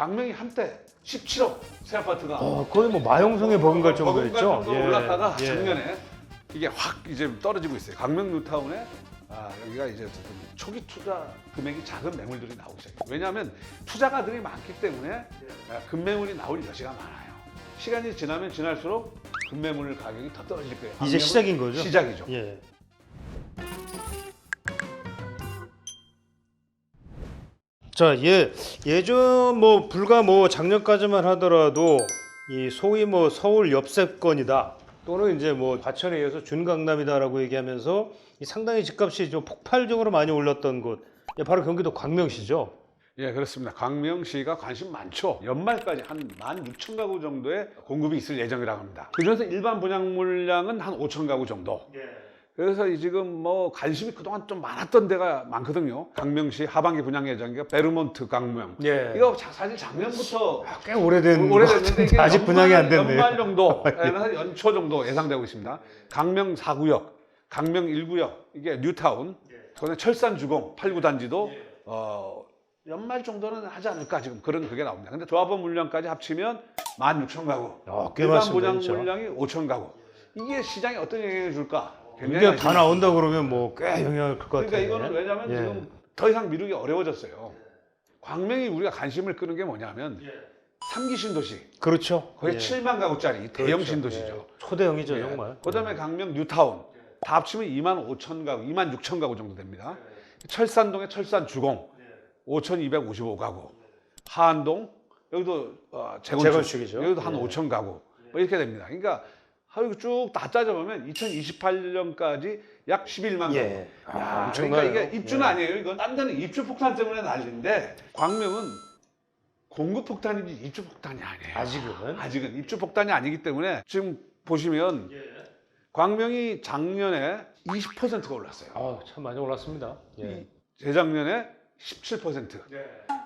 광명이 한때 17억 새 아파트가 어, 거의 뭐 마용성에 버금갈 정도였죠. 정도로 예, 올랐다가 예. 작년에 이게 확 이제 떨어지고 있어요. 광명 뉴타운에 아, 여기가 이제 어쨌든 초기 투자 금액이 작은 매물들이 나오기 시작해요. 왜냐하면 투자가들이 많기 때문에 아, 금매물이 나올 여지가 많아요. 시간이 지나면 지날수록 금매물 가격이 더 떨어질 거예요. 이제 광명은 시작인 거죠? 시작이죠. 예. 자, 예, 예전 뭐 불과 뭐 작년까지만 하더라도 이 소위 뭐 서울 옆세권이다 또는 이제 뭐 과천에 의해서 준강남이다라고 얘기하면서 이 상당히 집값이 좀 폭발적으로 많이 올랐던 곳, 예, 바로 경기도 광명시죠. 예, 그렇습니다. 광명시가 관심 많죠. 연말까지 한 16,000가구 정도의 공급이 있을 예정이라고 합니다. 그중에서 일반 분양 물량은 한 5,000 가구 정도. 그래서 이 지금 뭐 관심이 그동안 좀 많았던 데가 많거든요. 광명시 하반기 분양 예정이가 베르몬트 광명. 예. 이거 자- 사실 작년부터 꽤 오래된 오래됐는데 것 이게 아직 분양이 안 연말 됐네요. 정도에는 연초 정도 예상되고 있습니다. 강명 4구역, 강명 1구역 이게 뉴타운, 그다음에 철산 주공 8구 단지도 어, 연말 정도는 하지 않을까 지금 그런 그게 나옵니다. 근데 조합원 물량까지 합치면 16,000 가구, 어, 꽤 일반 많습니다, 분양 진짜. 물량이 5,000 가구. 이게 시장에 어떤 영향을 줄까? 굉장히 이게 다 나온다 그러면 뭐 꽤 영향을 클것 그러니까 같아요. 이거는 왜냐하면 예. 지금 더 이상 미루기 어려워졌어요. 광명이 우리가 관심을 끄는 게 뭐냐면 삼기 신도시 그렇죠. 거의 예. 7만 가구짜리 대형 그렇죠. 신도시죠. 예. 초대형이죠 예. 정말. 그다음에 강명 뉴타운 다 합치면 2만 5천 가구, 2만 6천 가구 정도 됩니다. 철산동의 철산 주공 5,255 가구, 하안동 여기도 어, 재건축, 재건축이죠. 여기도 한 예. 5천 가구 뭐 이렇게 됩니다. 그러니까 하루 쭉다 짜져보면 2028년까지 약 11만 가구. 예. 야, 아, 그러니까 엄청나요. 이게 입주는 예. 아니에요. 이건 딴 데는 입주 폭탄 때문에 난리인데 광명은 공급 폭탄이지 입주 폭탄이 아니에요. 아직은. 아직은 입주 폭탄이 아니기 때문에 지금 보시면 광명이 작년에 20%가 올랐어요. 아, 참 많이 올랐습니다. 예. 재작년에 17%.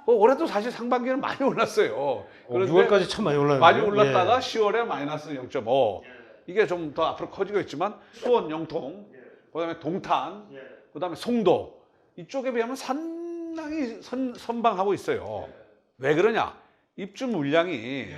어, 올해도 사실 상반기는 많이 올랐어요. 어, 그런데 6월까지 참 많이 올랐는데. 많이 올랐다가 10월에 마이너스 0.5. 이게 좀 더 앞으로 커지고 있지만 수원, 영통, 그다음에 동탄, 그다음에 송도 이쪽에 비하면 상당히 선, 선방하고 있어요. 왜 그러냐? 입주 물량이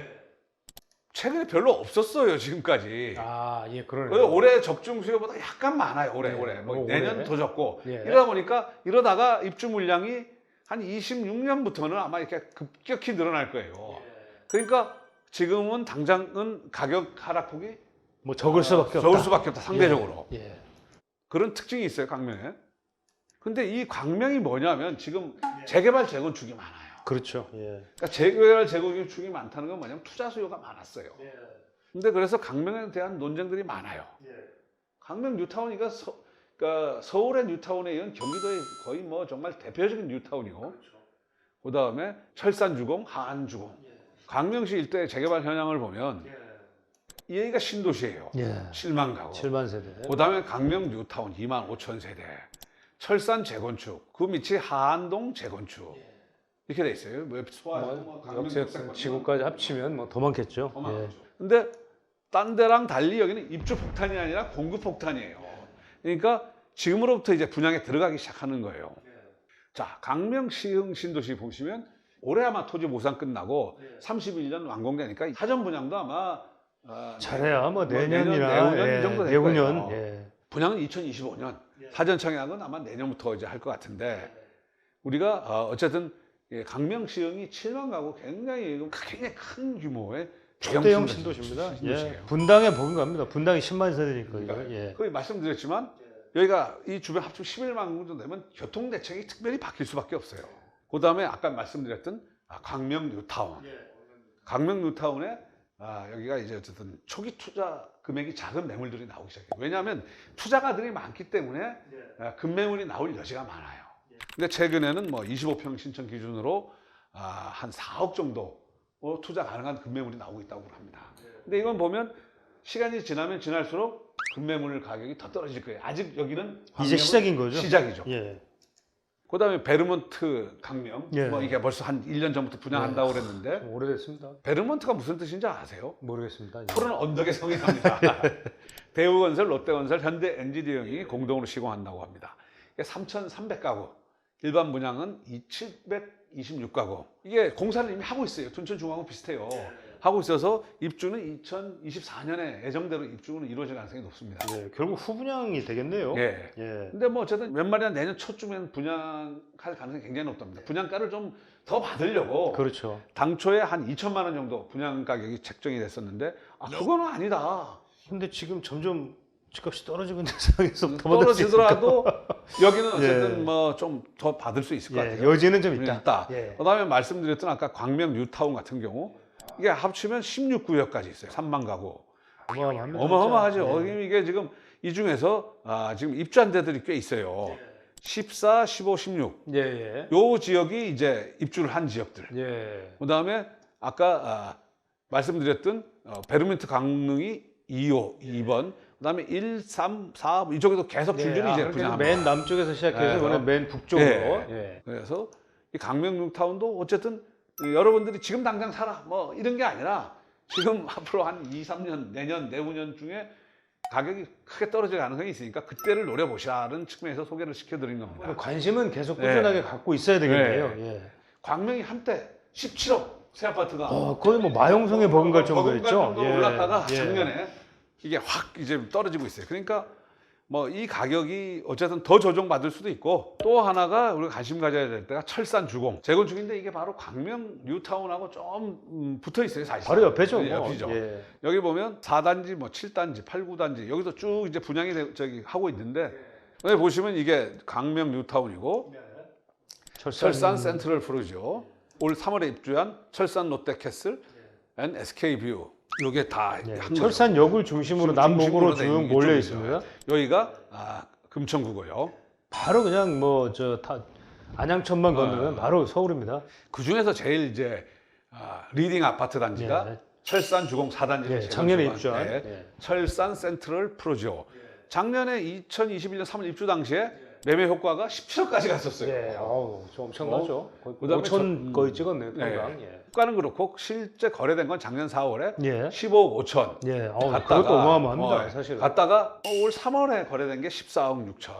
최근에 별로 없었어요 지금까지. 아, 예, 그러네요. 올해 적중 수요보다 약간 많아요. 올해 네, 올해 뭐 어, 내년. 더 적고 예. 이러다 보니까 이러다가 입주 물량이 한 26년부터는 아마 이렇게 급격히 늘어날 거예요. 그러니까 지금은 당장은 가격 하락폭이 뭐 적을 수밖에 없다. 적을 수밖에 없다 상대적으로 예. 예. 그런 특징이 있어요 광명에. 근데 이 광명이 뭐냐면 지금 재개발 재건축이 많아요. 그렇죠. 예. 그러니까 재개발 재건축이 많다는 건 뭐냐면 투자 수요가 많았어요. 근데 그래서 강명에 대한 논쟁들이 많아요. 강명 뉴타운이가 서, 그러니까 서울의 뉴타운에 이은 경기도의 거의 뭐 정말 대표적인 뉴타운이고 그 다음에 철산주공, 하안주공 강명시 일대 재개발 현황을 보면 여기가 신도시예요. 예. 7만 가구. 7만 세대. 그 다음에 강명 뉴타운 2만 5천 세대. 철산 재건축. 그 밑이 하안동 재건축. 이렇게 돼 있어요. 뭐 소화도 뭐 강명 역세 지구까지 합치면 뭐 더 많겠죠. 더 예. 많죠. 근데 딴 데랑 달리 여기는 입주 폭탄이 아니라 공급 폭탄이에요. 그러니까 지금으로부터 이제 분양에 들어가기 시작하는 거예요. 자, 강명 시흥 신도시 보시면 올해 아마 토지 모상 끝나고 31년 완공되니까 사전 분양도 아마 어, 잘해야 뭐뭐 내년이나 내년, 예, 이 정도 될 내후년. 거예요. 예. 분양은 2025년 사전 청약은 아마 내년부터 이제 할 것 같은데 우리가 어, 어쨌든 예, 강명 시흥이 7만 가구 굉장히 굉장히 큰 규모의 신도시- 신도시입니다. 예. 신도시예요. 분당에 보긴 갑니다. 분당이 10만 세대니까 이거. 그러니까 예. 거의 말씀드렸지만 여기가 이 주변 합치면 11만 구 정도 되면 교통 대책이 특별히 바뀔 수밖에 없어요. 그 다음에 아까 말씀드렸던 아, 광명 뉴타운. 강명 뉴타운에 아, 여기가 이제 어쨌든 초기 투자 금액이 작은 매물들이 나오기 시작해요. 왜냐하면 투자가들이 많기 때문에 아, 급매물이 나올 여지가 많아요. 근데 최근에는 뭐 25평 신청 기준으로 아, 한 4억 정도 어, 투자 가능한 급매물이 나오고 있다고 합니다. 근데 이건 보면 시간이 지나면 지날수록 급매물 가격이 더 떨어질 거예요. 아직 여기는 이제 시작인 거죠. 시작이죠. 예. 그다음에 베르몬트 강명 예. 뭐 이게 벌써 한 1년 전부터 분양한다고 그랬는데 좀 오래됐습니다. 베르몬트가 무슨 뜻인지 아세요? 모르겠습니다. 예. 푸른 언덕의 성이랍니다. 대우건설, 롯데건설, 현대 엔지니어링이 공동으로 시공한다고 합니다. 3,300가구, 일반 분양은 26가구. 이게 공사를 이미 하고 있어요. 둔천중앙하고 비슷해요. 하고 있어서 입주는 2024년에 예정대로 입주는 이루어질 가능성이 높습니다. 예, 결국 후분양이 되겠네요. 예. 예. 근데 뭐 어쨌든 웬만하면 내년 초쯤엔 분양할 가능성이 굉장히 높답니다. 분양가를 좀 더 받으려고 그렇죠. 당초에 한 2천만 원 정도 분양 가격이 책정이 됐었는데 아 그거는 아니다. 근데 지금 점점 집값이 떨어지고 있는 상황에서 더 받을 수 떨어지더라도 여기는 예. 어쨌든 뭐좀 더 받을 수 있을 것 예, 같아요. 여지는 좀 있다. 있다. 예. 그다음에 말씀드렸던 아까 광명 뉴타운 같은 경우 이게 합치면 16구역까지 있어요. 3만 가구. 어마어마합니다. 어마어마하죠. 진짜. 예. 이게 지금 이 중에서 아, 지금 입주한 데들이 꽤 있어요. 14, 15, 16. 예, 예. 요 지역이 이제 입주를 한 지역들. 예. 그 다음에 아까 아, 말씀드렸던 어, 베르민트 강릉이 2호, 2번. 그 다음에 1, 3, 4 이쪽에도 계속 줄줄이 예, 이제 아, 분양합니다. 맨 남쪽에서 시작해서 예, 이번에 어. 맨 북쪽으로. 예. 예. 그래서 이 강명 뉴타운도 어쨌든 여러분들이 지금 당장 사라 뭐 이런 게 아니라 지금 앞으로 한 2, 3년 내년 내후년 중에 가격이 크게 떨어질 가능성이 있으니까 그때를 노려보시라는 측면에서 소개를 시켜드린 겁니다. 관심은 계속 예. 꾸준하게 갖고 있어야 되겠네요. 예. 광명이 한때 17억 새 아파트가 어, 거의 뭐 마용성에 버금갈 정도였죠. 정도 예. 올랐다가 예. 작년에 이게 확 이제 떨어지고 있어요. 그러니까 뭐 이 가격이 어쨌든 더 조정받을 수도 있고 또 하나가 우리가 관심 가져야 될 때가 철산 주공 재건축인데 이게 바로 광명 뉴타운하고 좀 음, 붙어 있어요 사실. 바로 옆에죠. 네, 뭐. 옆이죠. 예. 여기 보면 4단지, 뭐 7단지, 8, 9단지 여기서 쭉 이제 분양이 되- 저기 하고 있는데 여기 보시면 이게 강명 뉴타운이고 철산 센트럴 프로죠. 올 3월에 입주한 철산 롯데캐슬 앤 SK뷰 요게 다 예. 한 거죠. 철산 역을 중심으로 중- 남북으로 쭉 몰려. 있습니다. 여기가 아, 금천구고요. 바로 그냥 뭐 저 안양천만 어. 건너면 바로 서울입니다. 그 중에서 제일 이제 아, 리딩 아파트 단지가 예. 철산 주공 4단지 예, 작년에 입주한. 예. 철산 센트럴 프로죠. 작년에 2021년 3월 입주 당시에 매매 효과가 17억까지 갔었어요. 예, 어우, 저 엄청나죠. 거의 그다음에 5천 저- 음. 거의 찍었네요, 네. 평당. 예. 효과는 그렇고 실제 거래된 건 작년 4월에 예. 15억 5천. 예, 어우, 갔다가 그것도 어마어마합니다, 어, 사실은. 갔다가 어, 올 3월에 거래된 게 14억 6천.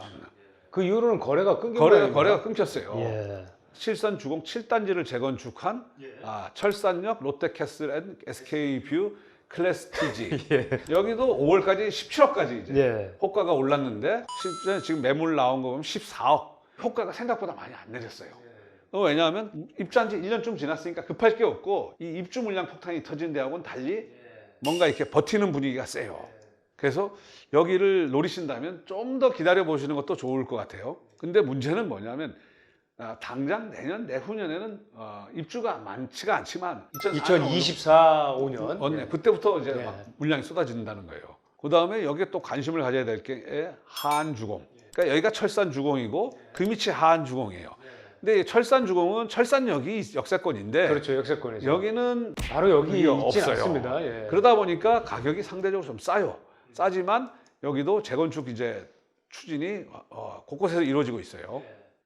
그 이후로는 거래가 끊긴 거래가 모양입니다. 거래가 끊겼어요. 예. 실산 주공 7단지를 재건축한 아, 철산역 롯데캐슬 앤 SK뷰 클래스 TG. 예. 여기도 5월까지 17억까지 이제 예. 호가가 올랐는데 실제 지금 매물 나온 거 보면 14억. 효과가 생각보다 많이 안 내렸어요. 어, 왜냐하면 입주한 지 1년쯤 지났으니까 급할 게 없고 이 입주 물량 폭탄이 터진 데하고는 달리 뭔가 이렇게 버티는 분위기가 세요. 그래서 여기를 노리신다면 좀 더 기다려 보시는 것도 좋을 것 같아요. 근데 문제는 뭐냐면 아, 당장 내년 내후년에는 어, 입주가 많지가 않지만 2024, 5년. 어, 네. 그때부터 이제 예. 막 물량이 쏟아진다는 거예요. 그 다음에 여기에 또 관심을 가져야 될 게 한주공. 그러니까 여기가 철산주공이고 그 밑이 한주공이에요. 근데 이 철산주공은 철산역이 역세권인데 그렇죠, 역세권이죠. 여기는 바로 여기 없어요. 않습니다. 예. 그러다 보니까 가격이 상대적으로 좀 싸요. 싸지만 여기도 재건축 이제 추진이 어, 곳곳에서 이루어지고 있어요.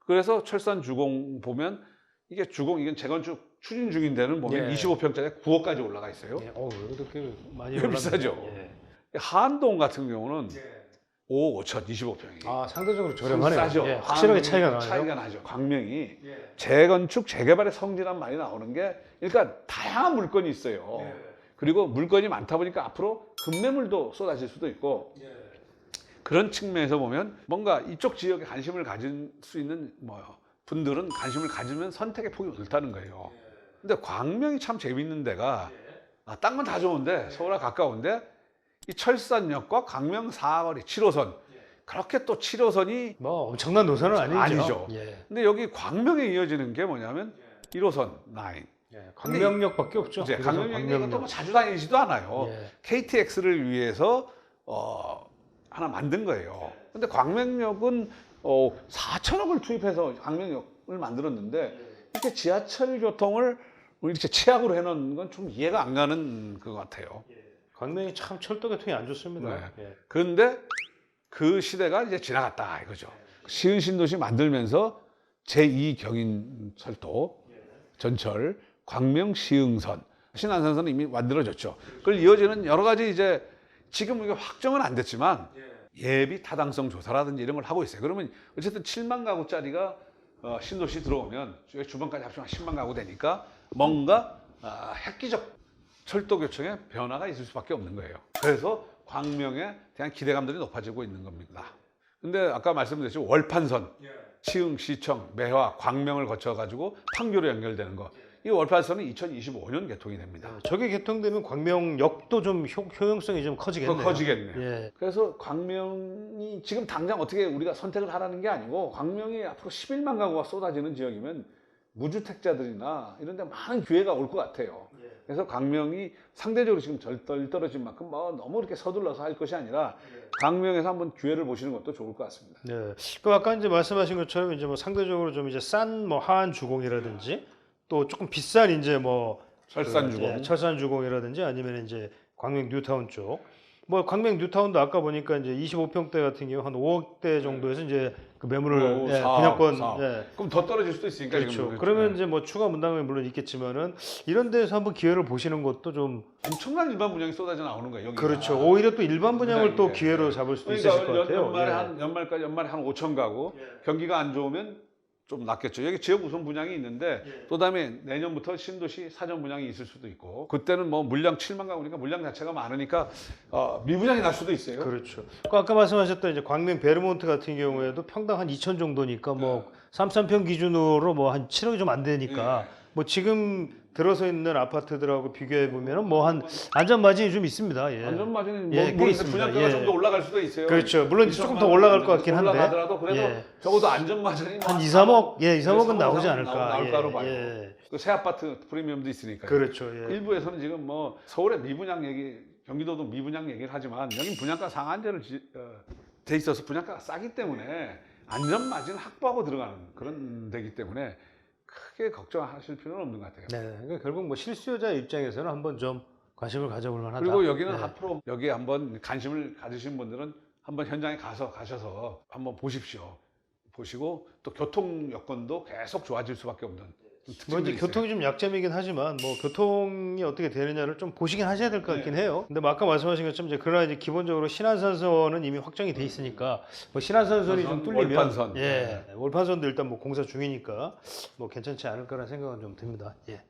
그래서 철산 주공 보면 이게 주공 이건 재건축 추진 중인 데는 보면 예. 25평짜리 9억까지 올라가 있어요. 예. 어우, 이렇게 많이 이거 올랐네. 비싸죠? 예. 한동 같은 경우는 5억 5천 25평이. 아, 상대적으로 저렴하네요. 싸죠. 예, 확실하게 차이가 나요. 차이가 나죠. 광명이 재건축 재개발의 성질한 말이 나오는 게 일단 다양한 물건이 있어요. 그리고 물건이 많다 보니까 앞으로 급매물도 쏟아질 수도 있고 그런 측면에서 보면 뭔가 이쪽 지역에 관심을 가질 수 있는 뭐 분들은 관심을 가지면 선택의 폭이 넓다는 거예요. 근데 광명이 참 재밌는 데가 아, 땅은 다 좋은데 서울과 가까운데 이 철산역과 광명 사거리 7호선 그렇게 또 7호선이 뭐 엄청난 노선은 아니죠. 아니죠. 예. 근데 여기 광명에 이어지는 게 뭐냐면 1호선 9. 예. 광명역밖에 없죠. 이제 그래서 광명역이 이것도 뭐 광명역. 자주 다니지도 않아요. 예. KTX를 위해서 어, 하나 만든 거예요. 근데 광명역은 어, 4천억을 투입해서 광명역을 만들었는데 이렇게 지하철 교통을 이렇게 최악으로 해놓은 건 좀 이해가 안 가는 것 같아요. 광명이 참 철도 교통이 안 좋습니다. 네. 예. 그런데 그 시대가 이제 지나갔다 이거죠. 시흥 신도시 만들면서 제2 경인 철도 전철 광명 시흥선 신안산선은 이미 만들어졌죠. 그걸 이어지는 여러 가지 이제 지금 이게 확정은 안 됐지만 예비 타당성 조사라든지 이런 걸 하고 있어요. 그러면 어쨌든 7만 가구짜리가 어, 신도시 들어오면 주변까지 합치면 10만 가구 되니까 뭔가 아, 획기적 철도 교통의 변화가 있을 수밖에 없는 거예요. 그래서 광명에 대한 기대감들이 높아지고 있는 겁니다. 근데 아까 말씀드렸듯이 월판선, 치흥, 시청, 매화, 광명을 거쳐 가지고 판교로 연결되는 거. 이 월판선은 2025년 개통이 됩니다. 저게 개통되면 광명역도 좀 효, 효용성이 좀 커지겠네요. 더 커지겠네요. 예. 그래서 광명이 지금 당장 어떻게 우리가 선택을 하라는 게 아니고 광명이 앞으로 11만 가구가 쏟아지는 지역이면 무주택자들이나 이런 데 많은 기회가 올 것 같아요. 그래서 광명이 상대적으로 지금 절덜 떨어진 만큼 뭐 너무 이렇게 서둘러서 할 것이 아니라 광명에서 한번 기회를 보시는 것도 좋을 것 같습니다. 네. 그 아까 이제 말씀하신 것처럼 이제 뭐 상대적으로 좀 이제 싼 뭐 하안 주공이라든지 또 조금 비싼 이제 뭐 설산주공. 예, 철산 주공이라든지 아니면 이제 광명 뉴타운 쪽. 뭐 광명 뉴타운도 아까 보니까 이제 25평대 같은 경우 한 5억대 정도에서 이제 그 매물을 오, 예, 분양권 사억. 예. 그럼 더 떨어질 수도 있으니까 그렇죠. 지금 그러면 이제 뭐 추가 분담이 물론 있겠지만은 이런 데서 한번 기회를 보시는 것도 좀 엄청난 일반 분양이 쏟아져 나오는 거예요. 여기가. 그렇죠. 오히려 또 일반 분양을 또 기회로 예. 잡을 수도 그러니까 있으실 것 연- 같아요. 연말에 예. 한 연말까지 연말에 한 5천 가구 경기가 안 좋으면 좀 낫겠죠. 여기 지역 우선 분양이 있는데 또 다음에 내년부터 신도시 사전 분양이 있을 수도 있고 그때는 뭐 물량 7만 가구니까 물량 자체가 많으니까 어, 미분양이 날 수도 있어요. 그렇죠. 그 아까 말씀하셨던 이제 광명 베르몬트 같은 경우에도 평당 한 2천 정도니까 뭐 삼삼평 기준으로 뭐 한 7억이 좀 안 되니까 네. 뭐 지금 들어서 있는 아파트들하고 비교해 보면은 뭐 한 안전 마진이 좀 있습니다. 예. 안전 마진은 뭐 예, 꽤 모르겠어요. 있습니다. 분양가가 예. 좀 더 올라갈 수도 있어요. 그렇죠. 물론 조금 더 올라갈 것원 같긴 한데. 올라가더라도 그래도 예. 적어도 안전 마진이 뭐한 2, 3억, 예, 2, 3억은 삼억, 나오지 않을까. 나올 예, 봐요. 예. 그새 아파트 프리미엄도 있으니까. 그렇죠. 예. 일부에서는 지금 뭐 서울의 미분양 얘기, 경기도도 미분양 얘기를 하지만 여기 분양가 상한제를 지- 어, 돼 있어서 분양가가 싸기 때문에 안전 마진 확보하고 들어가는 그런 데기 때문에 크게 걱정하실 필요는 없는 것 같아요. 네. 그러니까 결국 뭐 실수요자 입장에서는 한번 좀 관심을 가져볼 만하다. 그리고 여기는 네. 앞으로 여기에 한번 관심을 가지신 분들은 한번 현장에 가서 가셔서 한번 보십시오. 보시고 또 교통 여건도 계속 좋아질 수밖에 없는 좀 뭐. 교통이 좀 약점이긴 하지만 뭐 교통이 어떻게 되느냐를 좀 보시긴 하셔야 될 것 같긴 네. 해요. 근데 뭐 아까 말씀하신 것처럼 이제 그러나 이제 기본적으로 신안산선은 이미 확정이 돼 있으니까 뭐 신안산선이 좀 뚫리면 월판선. 예 월판선도 일단 뭐 공사 중이니까 뭐 괜찮지 않을까라는 생각은 좀 듭니다. 예.